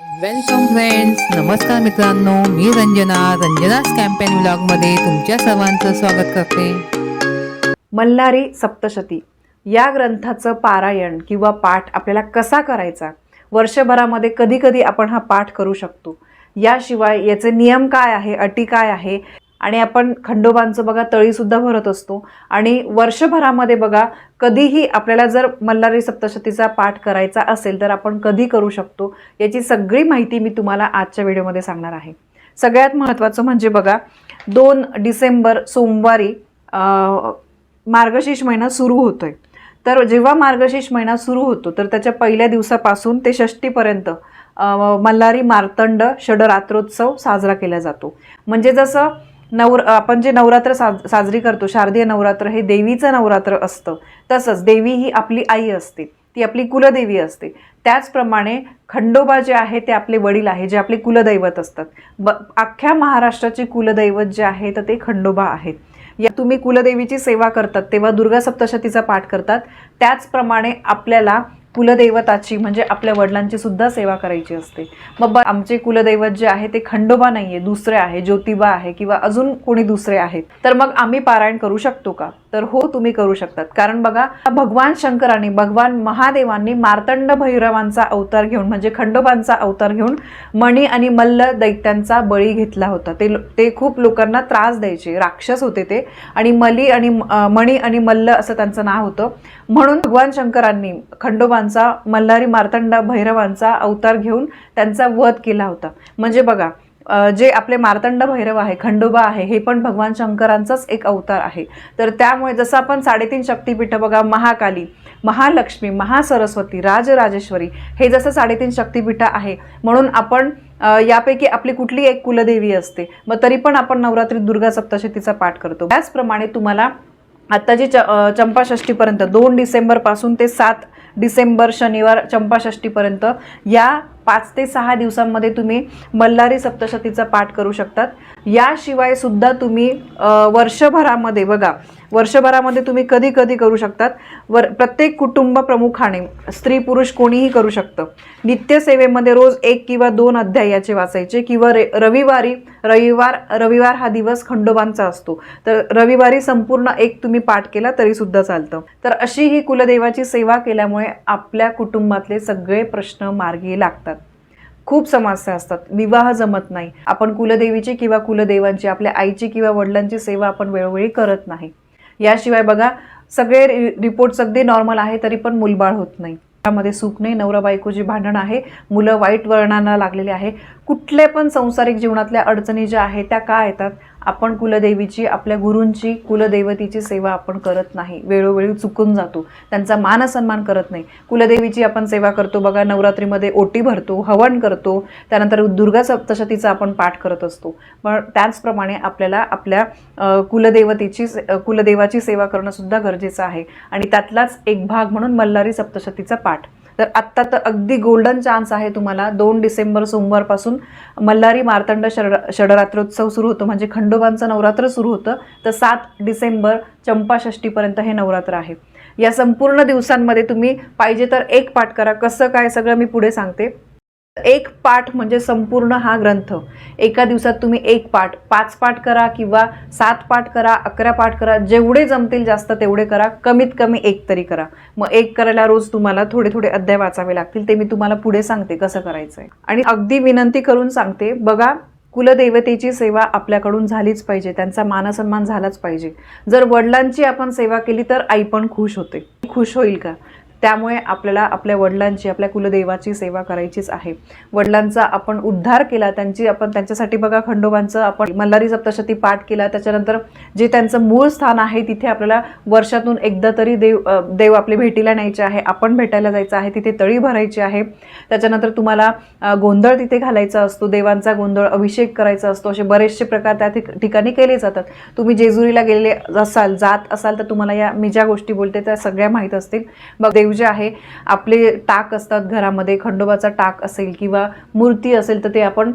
Welcome friends नमस्कार मित्रांनो मी Ranjana. रंजनाच campaign व्लॉगमध्ये तुमच्या सर्वांचं स्वागत करते. मल्हारी सप्तशती. या ग्रंथाचं पारायण किंवा पाठ आपल्याला कसा करायचा? वर्षभरामध्ये कधी कधी आपण हा पाठ करू शकतो. याशिवाय याचे नियम काय आहे अटी काय आहे? आणि आपण खंडोबांचं बघा तळीसुद्धा भरत असतो. आणि वर्षभरामध्ये बघा कधीही आपल्याला जर मल्हारी सप्तशतीचा पाठ करायचा असेल तर आपण कधी करू शकतो याची सगळी माहिती मी तुम्हाला आजच्या व्हिडिओमध्ये सांगणार आहे. सगळ्यात महत्त्वाचं म्हणजे बघा दोन डिसेंबर सोमवारी मार्गशीर्ष महिना सुरू होतो आहे तर जेव्हा मार्गशीर्ष महिना सुरू होतो तर त्याच्या पहिल्या दिवसापासून ते षष्टीपर्यंत मल्हारी मार्तंड षडरात्रोत्सव साजरा केला जातो. म्हणजे जसं नवर आपण जे नवरात्र साज साजरी करतो शारदीय नवरात्र हे देवीचं नवरात्र असतं. तसंच देवी ही आपली आई असते. ती आपली कुलदेवी असते. त्याचप्रमाणे खंडोबा जे आहे ते आपले वडील आहे जे आपले कुलदैवत असतात. ब अख्ख्या महाराष्ट्राचे कुलदैवत जे आहे तर ते खंडोबा आहेत. या तुम्ही कुलदेवीची सेवा करतात तेव्हा दुर्गा सप्तशतीचा पाठ करतात. त्याचप्रमाणे आपल्याला कुलदैवताची म्हणजे आपल्या वडिलांची सुद्धा सेवा करायची असते. मग आमचे कुलदैवत जे आहे ते खंडोबा नाही आहे दुसरे आहे ज्योतिबा आहे किंवा अजून कोणी दुसरे आहेत. तर मग आम्ही पारायण करू शकतो का? तर हो तुम्ही करू शकतात. कारण बघा भगवान शंकरांनी भगवान महादेवांनी मार्तंड भैरवांचा अवतार घेऊन म्हणजे खंडोबांचा अवतार घेऊन मणी आणि मल्ल दैत्यांचा बळी घेतला होता. ते ते खूप लोकांना त्रास द्यायचे राक्षस होते ते. आणि मली आणि मणी आणि मल्ल असं त्यांचं नाव होतं. म्हणून भगवान शंकरांनी खंडोबा भैरवांचा मल्हारी मार्तंड भैरवांचा अवतार घेऊन त्यांचा वध केला होता. म्हणजे बघा जे आपले मार्तंड भैरव आहे खंडोबा आहे हे पण भगवान शंकरांचाच एक अवतार आहे. तर त्यामुळे जसं आपण साडेतीन शक्तीपीठं बघा महाकाली महालक्ष्मी महासरस्वती राजराजेश्वरी हे जसं साडेतीन शक्तीपीठं आहे. म्हणून आपण यापैकी आपली कुठली एक कुलदेवी असते मग तरी पण आपण नवरात्री दुर्गा सप्तशतीचा पाठ करतो. त्याचप्रमाणे तुम्हाला आत्ताची च चंपाषष्टीपर्यंत दोन डिसेंबरपासून ते सात डिसेंबर शनिवार चंपाषष्टीपर्यंत या पाच ते सहा दिवसांमध्ये तुम्ही मल्हारी सप्तशतीचा पाठ करू शकतात. याशिवाय सुद्धा तुम्ही वर्षभरामध्ये बघा वर्षभरामध्ये तुम्ही कधी कधी करू शकतात. वर प्रत्येक कुटुंब प्रमुखाने स्त्री पुरुष कोणीही करू शकतं. नित्यसेवेमध्ये रोज एक किंवा दोन अध्याय याचे वाचायचे किंवा रे रविवारी रविवार रविवार हा दिवस खंडोबांचा असतो. तर रविवारी संपूर्ण एक तुम्ही पाठ केला तरीसुद्धा चालतं. तर अशी ही कुलदेवाची सेवा केल्यामुळे आपल्या कुटुंबातले सगळे प्रश्न मार्गी लागतात. खूप समस्या असतात. विवाह जमत नाही. आपण कुलदेवीची किंवा कुलदेवांची आपल्या आईची किंवा वडिलांची सेवा आपण वेळोवेळी करत नाही. याशिवाय बघा सगळे रि रिपोर्ट्स अगदी नॉर्मल आहे तरी पण मुलबाळ होत नाही. त्यामध्ये सुख नाही नवरा बायकोची भांडण आहे मुलं वाईट वर्णांना लागलेली आहे. कुठल्या पण संसारिक जीवनातल्या अडचणी ज्या आहेत त्या का येतात? आपण कुलदेवीची आपल्या गुरूंची कुलदैवतीची सेवा आपण करत नाही. वेळोवेळी चुकून जातो. त्यांचा मानसन्मान करत नाही. कुलदेवीची आपण सेवा करतो. बघा नवरात्रीमध्ये ओटी भरतो हवन करतो. त्यानंतर दुर्गा सप्तशतीचा आपण पाठ करत असतो. पण त्याचप्रमाणे आपल्याला आपल्या कुलदेवतेची कुलदेवाची सेवा करणं सुद्धा गरजेचं आहे. आणि त्यातलाच एक भाग म्हणून मल्हारी सप्तशतीचा पाठ. तर आत्ता तर अगदी गोल्डन चान्स आहे तुम्हाला. दोन डिसेंबर सोमवारपासून मल्हारी मार्तंड षड षडरात्रोत्सव सुरू होतो. म्हणजे खंडोबांचं नवरात्र सुरू होतं. तर सात डिसेंबर चंपाषष्टीपर्यंत हे नवरात्र आहे. या संपूर्ण दिवसांमध्ये तुम्ही पाहिजे तर एक पाठ करा. कसं काय सगळं मी पुढे सांगते. एक पाठ म्हणजे संपूर्ण हा ग्रंथ. एका दिवसात तुम्ही एक पाठ पाच पाठ करा किंवा सात पाठ करा अकरा पाठ करा जेवढे जमतील जास्त तेवढे करा कमीत कमी एक तरी करा. मग एक करायला रोज तुम्हाला थोडे थोडे अध्याय वाचावे लागतील ते मी तुम्हाला पुढे सांगते कसं करायचं आहे आणि अगदी विनंती करून सांगते बघा कुलदेवतेची सेवा आपल्याकडून झालीच पाहिजे त्यांचा मानसन्मान झालाच पाहिजे. जर वडिलांची आपण सेवा केली तर आई पण खुश होते. खुश होईल का? त्यामुळे आपल्याला आपल्या वडिलांची आपल्या कुलदेवाची सेवा करायचीच आहे. वडिलांचा आपण उद्धार केला त्यांची आपण त्यांच्यासाठी बघा खंडोबांचं आपण मल्हारी सप्तशती पाठ केला त्याच्यानंतर जे त्यांचं मूळ स्थान आहे तिथे आपल्याला वर्षातून एकदा तरी देव देव आपले भेटीला न्यायचे आहे आपण भेटायला जायचं आहे तिथे तळी भरायची आहे. त्याच्यानंतर तुम्हाला गोंधळ तिथे घालायचा असतो देवांचा गोंधळ अभिषेक करायचा असतो असे बरेचसे प्रकार त्या ठिक- ठिकाणी केले जातात. तुम्ही जेजुरीला गेलेले असाल जात असाल तर तुम्हाला या मी ज्या गोष्टी बोलते त्या सगळ्या माहीत असतील. बघ देव जे आहे आपले टाक असतात घरामध्ये खंडोबाचा टाक असेल किंवा मूर्ती असेल तर ते आपण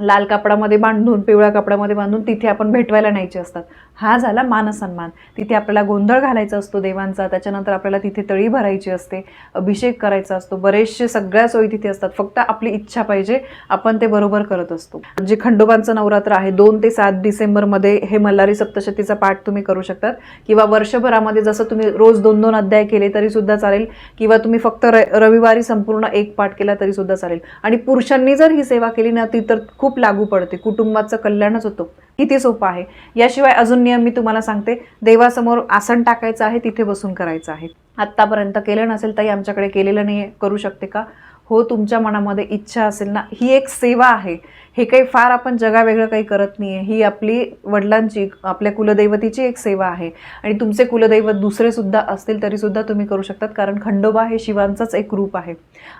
लाल कापडामध्ये बांधून पिवळ्या कापडामध्ये बांधून तिथे आपण भेटवायला न्यायचे असतात. हा झाला मानसन्मान. तिथे आपल्याला गोंधळ घालायचा असतो देवांचा त्याच्यानंतर आपल्याला तिथे तळी भरायची असते अभिषेक करायचा असतो. बरेचसे सगळ्या सोयी तिथे असतात. फक्त आपली इच्छा पाहिजे आपण ते बरोबर करत असतो. जे खंडोबांचं नवरात्र आहे दोन ते सात डिसेंबरमध्ये हे मल्हारी सप्तशतीचा पाठ तुम्ही करू शकतात. किंवा वर्षभरामध्ये जसं तुम्ही रोज दोन दोन अध्याय केले तरी सुद्धा चालेल. किंवा तुम्ही फक्त र रविवारी संपूर्ण एक पाठ केला तरी सुद्धा चालेल. आणि पुरुषांनी जर ही सेवा केली ना ती तर खूप लागू पडते. कुटुंबाचं कल्याणच होतं. किती सोपं आहे. याशिवाय अजून नियम मी तुम्हाला सांगते. देवासमोर आसन टाकायचं आहे तिथे बसून करायचं आहे. आत्तापर्यंत केलं नसेल ताई आमच्याकडे केलेलं नाही करू शकते का? हो तुमच्या मनामध्ये इच्छा असेल ना ही एक सेवा आहे. हे काही फार आपण जगावेगळं काही करत नाही आहे ही आपली वडिलांची आपल्या कुलदैवतीची एक सेवा आहे. आणि तुमचे कुलदैवत दुसरे सुद्धा असतील तरीसुद्धा तुम्ही करू शकतात. कारण खंडोबा हे शिवांचंच एक रूप आहे.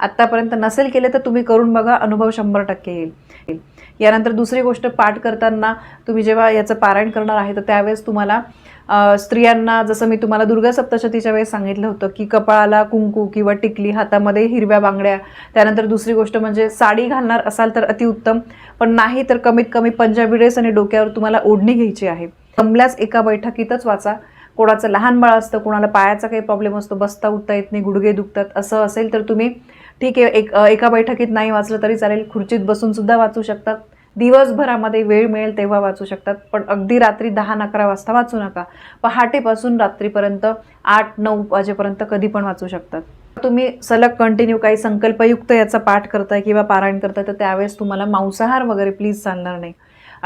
आत्तापर्यंत नसेल केले तर तुम्ही करून बघा. अनुभव शंभर टक्के येईल. यानंतर दुसरी गोष्ट पाठ करताना तुम्ही जेव्हा याचं पारायण करणार आहे तर त्यावेळेस तुम्हाला स्त्रियांना जसं मी तुम्हाला दुर्गा सप्तशतीच्या वेळेस सांगितलं होतं की कपाळाला कुंकू किंवा टिकली हातामध्ये हिरव्या बांगड्या त्यानंतर दुसरी गोष्ट म्हणजे साडी घालणार असाल तर अतिउत्तम पण नाही तर कमीत कमी पंजाबी ड्रेस आणि डोक्यावर तुम्हाला ओढणी घ्यायची आहे. जमल्यास एका बैठकीतच वाचा. कोणाचं लहान बाळ असतं कोणाला पायाचा काही प्रॉब्लेम असतो बसता उठता येत नाही गुडघे दुखतात असं असेल तर तुम्ही ठीक आहे एक एका बैठकीत नाही वाचलं तरी चालेल खुर्चीत बसून सुद्धा वाचू शकतात. दिवसभरामध्ये वेळ मिळेल तेव्हा वाचू शकतात पण अगदी रात्री दहा अकरा वाजता वाचू नका. पहाटेपासून रात्रीपर्यंत आठ नऊ वाजेपर्यंत कधी पण वाचू शकतात. तुम्ही सलग कंटिन्यू काही संकल्पयुक्त याचा पाठ करताय किंवा पारायण करताय तर त्यावेळेस तुम्हाला मांसाहार वगैरे प्लीज चालणार नाही.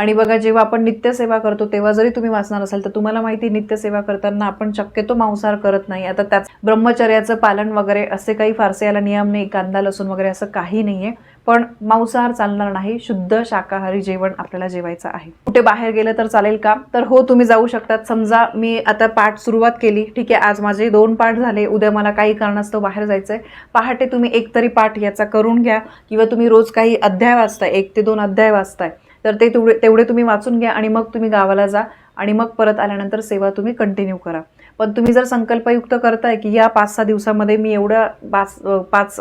आणि बघा जेव्हा आपण नित्यसेवा करतो तेव्हा जरी तुम्ही वाचणार असाल तर तुम्हाला माहिती आहे, नित्यसेवा करताना आपण शक्यतो मांसाहार करत नाही. आता त्याच ब्रह्मचर्याचं पालन वगैरे असे काही फारसे याला नियम नाही कांदा लसूण वगैरे असं काही नाही आहे. पण मांसाहार चालणार नाही शुद्ध शाकाहारी जेवण आपल्याला जेवायचं आहे. कुठे बाहेर गेलं तर चालेल का? तर हो तुम्ही जाऊ शकतात. समजा मी आता पाठ सुरुवात केली. ठीक आहे आज माझे दोन पाठ झाले. उद्या मला काही कारणास्तव बाहेर जायचं आहे पहाटे तुम्ही एक तरी पाठ याचा करून घ्या. किंवा तुम्ही रोज काही अध्याय वाचताय एक ते दोन अध्याय वाचताय. तर ते तेवढे तेवढे तुम्ही वाचून घ्या आणि मग तुम्ही गावाला जा आणि मग परत आल्यानंतर सेवा तुम्ही कंटिन्यू करा. पण तुम्ही जर संकल्पयुक्त करताय की या पाच सहा दिवसामध्ये मी एवढ्या पाच पाच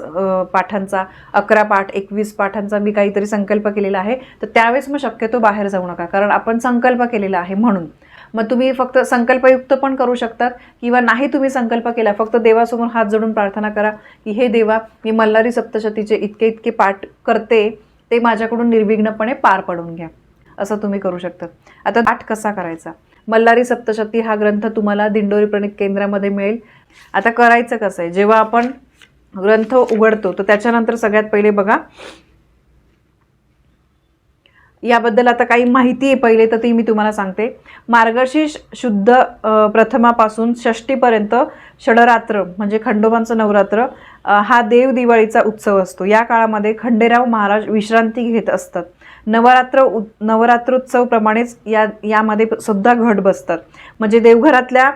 पाठांचा अकरा पाठ एकवीस पाठांचा मी काहीतरी संकल्प केलेला आहे तर त्यावेळेस मग शक्यतो बाहेर जाऊ नका. कारण आपण संकल्प केलेला आहे म्हणून. मग तुम्ही फक्त संकल्पयुक्त पण करू शकतात किंवा नाही तुम्ही संकल्प केला फक्त देवासमोर हात जोडून प्रार्थना करा की हे देवा मी मल्हारी सप्तशतीचे इतके इतके पाठ करते ते माझ्याकडून निर्विघ्नपणे पार पडून घ्या. असं तुम्ही करू शकता. आता पाठ कसा करायचा? मल्हारी सप्तशती हा ग्रंथ तुम्हाला दिंडोरी प्रणित केंद्रामध्ये मिळेल. आता करायचं कसं आहे? जेव्हा आपण ग्रंथ उघडतो तर त्याच्यानंतर सगळ्यात पहिले बघा याबद्दल आता काही माहिती आहे. पहिले तर ती मी तुम्हाला सांगते. मार्गशीर्ष शुद्ध प्रथमापासून षष्टीपर्यंत षडरात्र म्हणजे खंडोबांचं नवरात्र हा देव दिवाळीचा उत्सव असतो. या काळामध्ये खंडेराव महाराज विश्रांती घेत असतात. नवरात्र उ नवरात्रोत्सवप्रमाणेच या यामध्ये सुद्धा घट बसतात. म्हणजे देवघरातल्या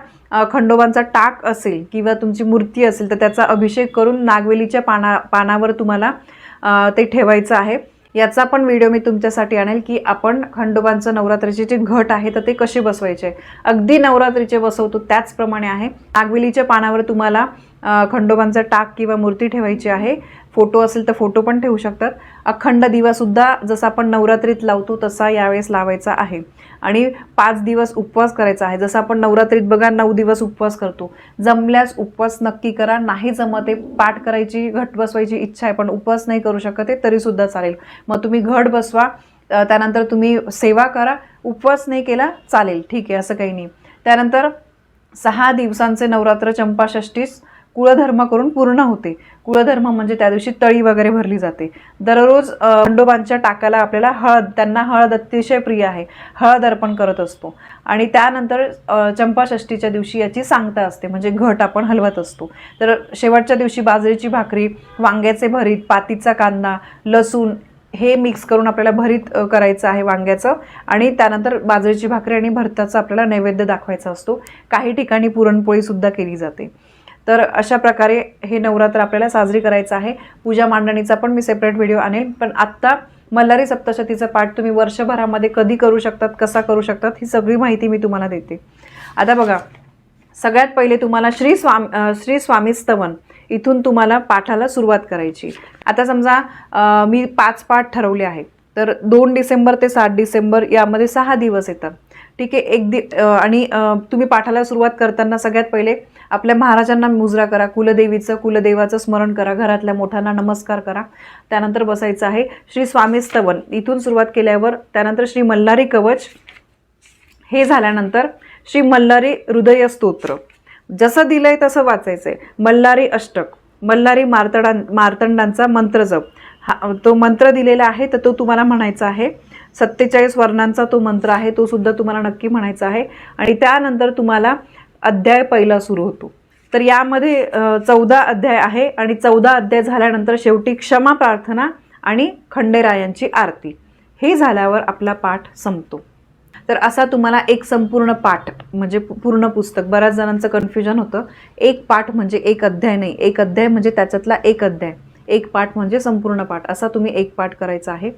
खंडोबांचा टाक असेल किंवा तुमची मूर्ती असेल तर त्याचा अभिषेक करून नागवेलीच्या पाना पानावर तुम्हाला ते ठेवायचं आहे. याचा पण व्हिडिओ मी तुमच्यासाठी आणेल की आपण खंडोबांचं नवरात्रीचे जे घट आहे तर ते कसे बसवायचे? अगदी नवरात्रीचे बसवतो त्याचप्रमाणे आहे. आगविलीच्या पानावर तुम्हाला खंडोबांचा टाक किंवा मूर्ती ठेवायची आहे. फोटो असेल तर फोटो पण ठेवू शकतात. अखंड दिवासुद्धा जसा आपण नवरात्रीत लावतो तसा यावेळेस लावायचा आहे. आणि पाच दिवस उपवास करायचा आहे. जसं आपण नवरात्रीत बघा नऊ दिवस उपवास करतो. जमल्यास उपवास नक्की करा. नाही जमत आहे पाठ करायची घट बसवायची इच्छा आहे पण उपवास नाही करू शकत आहे तरीसुद्धा चालेल. मग तुम्ही घट बसवा. त्यानंतर तुम्ही सेवा करा. उपवास नाही केला चालेल. ठीक आहे असं काही नाही. त्यानंतर सहा दिवसांचे नवरात्र चंपाषष्टीस कुळधर्म करून पूर्ण होते. कुळधर्म म्हणजे त्या दिवशी तळी वगैरे भरली जाते. दररोज खंडोबांच्या टाकाला आपल्याला हळद त्यांना हळद अतिशय प्रिय आहे. हळद अर्पण करत असतो. आणि त्यानंतर चंपाषष्टीच्या दिवशी याची सांगता असते. म्हणजे घट आपण हलवत असतो. तर शेवटच्या दिवशी बाजरीची भाकरी वांग्याचे भरीत पातीचा कांदा लसूण हे मिक्स करून आपल्याला भरीत करायचं आहे वांग्याचं. आणि त्यानंतर बाजरीची भाकरी आणि भरताचा आपल्याला नैवेद्य दाखवायचा असतो. काही ठिकाणी पुरणपोळीसुद्धा केली जाते. तर अशा प्रकारे हे नवरात्र आपल्याला साजरी करायचं आहे. पूजा मांडणीचा पण मी सेपरेट व्हिडिओ आणेल पण आत्ता मल्हारी सप्तशतीचा पाठ तुम्ही वर्षभरामध्ये कधी करू शकतात कसा करू शकतात ही सगळी माहिती मी तुम्हाला देते. आता बघा सगळ्यात पहिले तुम्हाला श्री स्वामी श्री स्वामी स्तवन इथून तुम्हाला पाठाला सुरुवात करायची. आता समजा मी पाच पाठ ठरवले आहेत. तर दोन डिसेंबर ते सात डिसेंबर यामध्ये सहा दिवस येतात. ठीक आहे एक दि आणि तुम्ही पाठाला सुरुवात करताना सगळ्यात पहिले आपल्या महाराजांना मुजरा करा कुलदेवीचं कुलदेवाचं स्मरण करा घरातल्या मोठ्यांना नमस्कार करा. त्यानंतर बसायचं आहे श्री स्वामी स्तवन. इथून सुरुवात केल्यावर त्यानंतर श्री मल्हारी कवच. हे झाल्यानंतर श्री मल्हारी हृदय स्तोत्र. जसं दिलंय तसं वाचायचं आहे मल्हारी अष्टक. मल्हारी मार्तडां मार्तंडांचा मंत्र जप हा तो मंत्र दिलेला आहे तर तो तुम्हाला म्हणायचा आहे. सत्तेचाळीस वर्णांचा तो मंत्र आहे तो सुद्धा तुम्हाला नक्की म्हणायचा आहे. आणि त्यानंतर तुम्हाला अध्याय पहिला सुरू होतो. तर यामध्ये चौदा अध्याय आहे आणि चौदा अध्याय झाल्यानंतर शेवटी क्षमा प्रार्थना आणि खंडेरायांची आरती. हे झाल्यावर आपला पाठ संपतो. तर असा तुम्हाला एक संपूर्ण पाठ म्हणजे पूर्ण पुस्तक बऱ्याच जणांचं कन्फ्युजन होतं. एक पाठ म्हणजे एक अध्याय नाही एक अध्याय म्हणजे त्याच्यातला एक अध्याय. एक पाठ म्हणजे संपूर्ण पाठ असा तुम्ही एक पाठ करायचा आहे.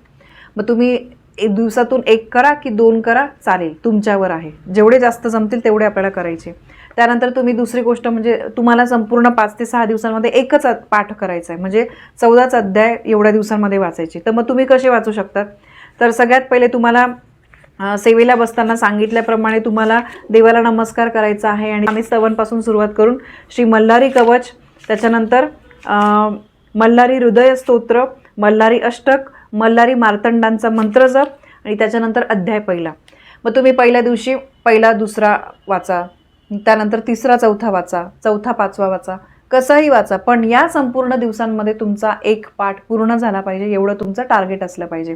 मग तुम्ही एक दिवसातून एक करा की दोन करा चालेल. तुमच्यावर आहे. जेवढे जास्त जमतील तेवढे आपल्याला करायचे. त्यानंतर तुम्ही दुसरी गोष्ट म्हणजे तुम्हाला संपूर्ण पाच ते सहा दिवसांमध्ये एकच पाठ करायचा आहे. म्हणजे चौदाच अध्याय एवढ्या दिवसांमध्ये वाचायचे. तर मग तुम्ही कसे वाचू शकतात? तर सगळ्यात पहिले तुम्हाला सेवेला बसताना सांगितल्याप्रमाणे तुम्हाला देवाला नमस्कार करायचा आहे आणि आम्ही स्तवनपासून सुरुवात करून श्री मल्हारी कवच त्याच्यानंतर मल्हारी हृदय स्तोत्र मल्हारी अष्टक मल्हारी मार्तंडांचा मंत्र जप आणि त्याच्यानंतर अध्याय पहिला. मग तुम्ही पहिल्या दिवशी पहिला दुसरा वाचा त्यानंतर तिसरा चौथा वाचा चौथा पाचवा वाचा कसाही वाचा पण या संपूर्ण दिवसांमध्ये तुमचा एक पाठ पूर्ण झाला पाहिजे एवढं तुमचं टार्गेट असलं पाहिजे.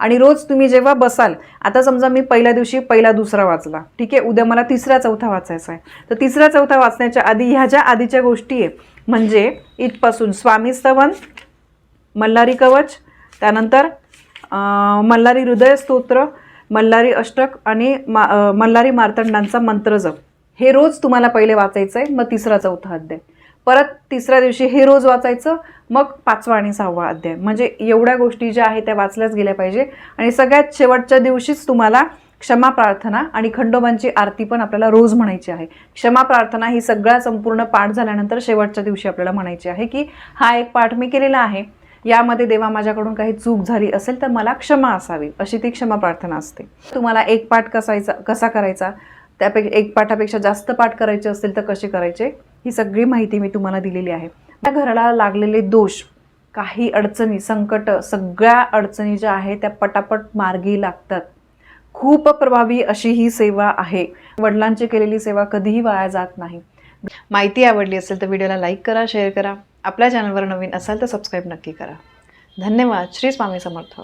आणि रोज तुम्ही जेव्हा बसाल आता समजा मी पहिल्या दिवशी पहिला दुसरा वाचला ठीक आहे उद्या मला तिसरा चौथा वाचायचा आहे. तर तिसरा चौथा वाचण्याच्या आधी ह्या ज्या आधीच्या गोष्टी आहे म्हणजे इथपासून स्वामी स्तवन मल्हारी कवच त्यानंतर मल्हारी हृदय स्तोत्र मल्हारी अष्टक आणि मा मल्हारी मार्तंडांचा मंत्र जप. हे रोज तुम्हाला पहिले वाचायचं आहे मग तिसरा चौथा अध्याय. परत तिसऱ्या दिवशी हे रोज वाचायचं मग पाचवा आणि सहावा अध्याय. म्हणजे एवढ्या गोष्टी ज्या आहेत त्या वाचल्याच गेल्या पाहिजे. आणि सगळ्यात शेवटच्या दिवशीच तुम्हाला क्षमा प्रार्थना आणि खंडोबांची आरती पण आपल्याला रोज म्हणायची आहे. क्षमा प्रार्थना ही सगळा संपूर्ण पाठ झाल्यानंतर शेवटच्या दिवशी आपल्याला म्हणायची आहे की हा एक पाठ मी केलेला आहे. यामध्ये देवा माझ्याकडून काही चूक झाली असेल तर मला क्षमा असावी अशी ती क्षमा प्रार्थना असते. तुम्हाला एक पाठ कसायचा कसा करायचा त्यापेक्षा एक पाठापेक्षा जास्त पाठ करायचे असेल तर कसे करायचे ही सगळी माहिती मी तुम्हाला दिलेली आहे. त्या घराला लागलेले दोष काही अडचणी संकट सगळ्या अडचणी ज्या आहेत त्या पटापट मार्गी लागतात. खूप प्रभावी अशी ही सेवा आहे. वडिलांची केलेली सेवा कधीही वाया जात नाही. माहिती आवडली असेल तर व्हिडिओला लाईक करा शेअर करा. आपल्या चॅनलवर नवीन असाल तर सबस्क्राईब नक्की करा. धन्यवाद. श्री स्वामी समर्थ.